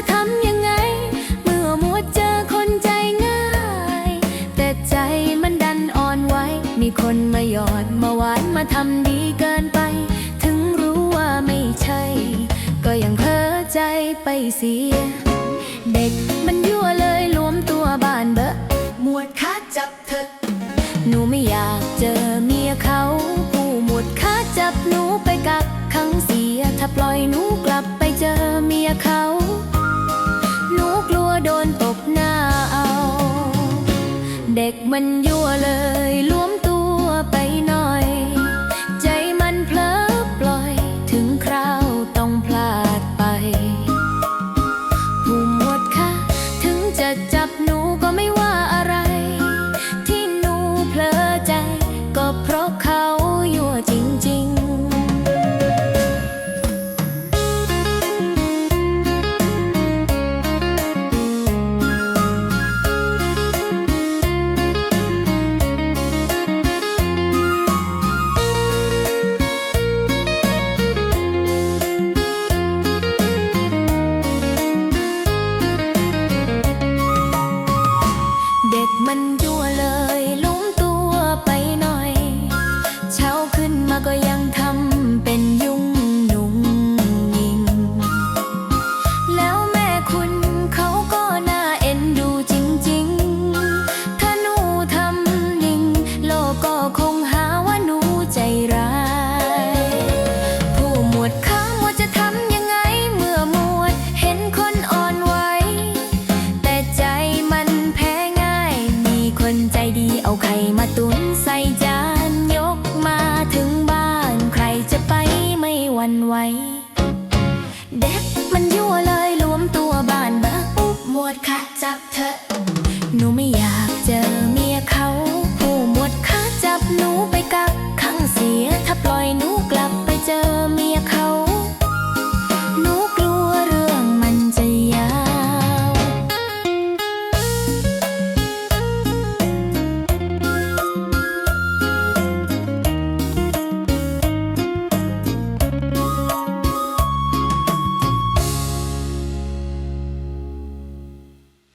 เมื่อมัวเจอคนใจง่าย แต่ใจมันดันอ่อนไหวมีคนมาอดมาหวานมาทำดีเกินไป ถึงรู้ว่าไม่ใช่ ก็ยังเพ้อใจไปเสีย เด็กมันยั่วเลยรวมตัวบานเบอะมวดคาจับเธอหนูไม่อยากเจอเมียเขาผู้มวดคาจับหนูไปกักขังเสีย ถ้าปล่อยหนูกลับไปเจอเมียเขา เด็กมันยั่วเลยล้ว ก็ยังทำเป็นยุ่งหนุ่งยิง แล้วแม่คุณเขาก็น่าเอ็นดูจริงๆ ถ้าหนูทำนิ่งโลกก็คงหาว่าหนูใจร้าย ผู้หมวดข้าหมวดจะทำยังไงเมื่อหมวดเห็นคนอ่อนไหว แต่ใจมันแพ้ง่าย มีคนใจดีเอาไข่มาตุน